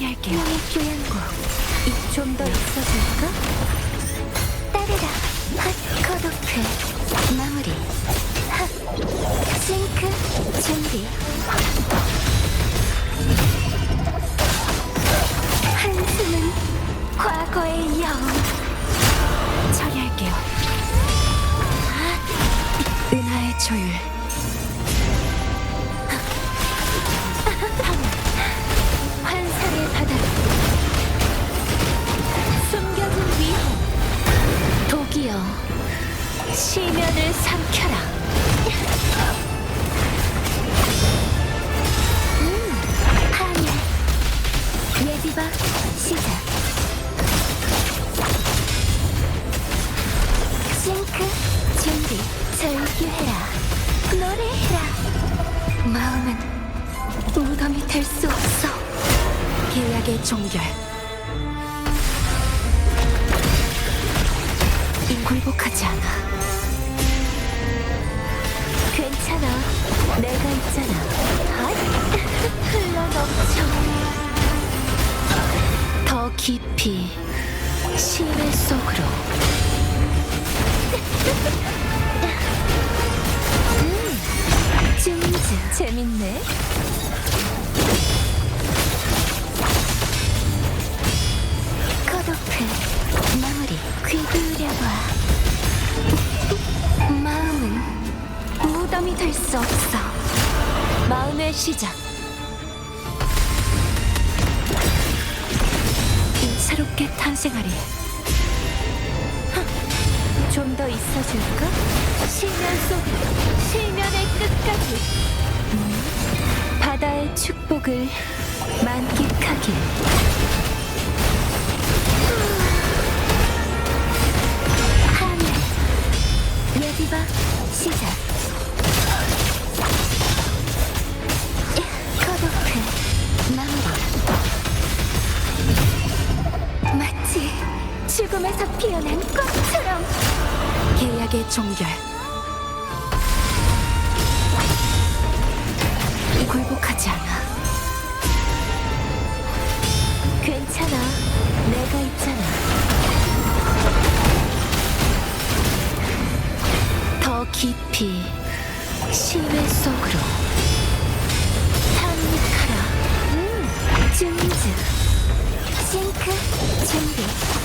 처리할게요. 교양곡 좀더 있어줄까? 따르라 핫 컷오프 마무리 핫 싱크 준비 예비바 시작. 싱크 준비 절규해라. 노래해라. 마음은 무덤이 될 수 없어. 계약의 종결. 굴복하지 않아. 괜찮아. 내가 있잖아 깊이 심해 속으로. 음, 찜즈 재밌네. 컷오프 마무리. 귀 기울여봐 마음은 무덤이 될 수 없어. 마음의 시작 새롭게 탄생하리. 좀 더 있어줄까? 시면 속으로 시면의 끝까지. 음, 바다의 축복을 만끽하길 죽음에서 피어난 꽃처럼. 계약의 종결. 굴복하지 않아. 괜찮아. 내가 있잖아. 더 깊이 심해 속으로. 탐닉하라. 음, 찜즈. 싱크 준비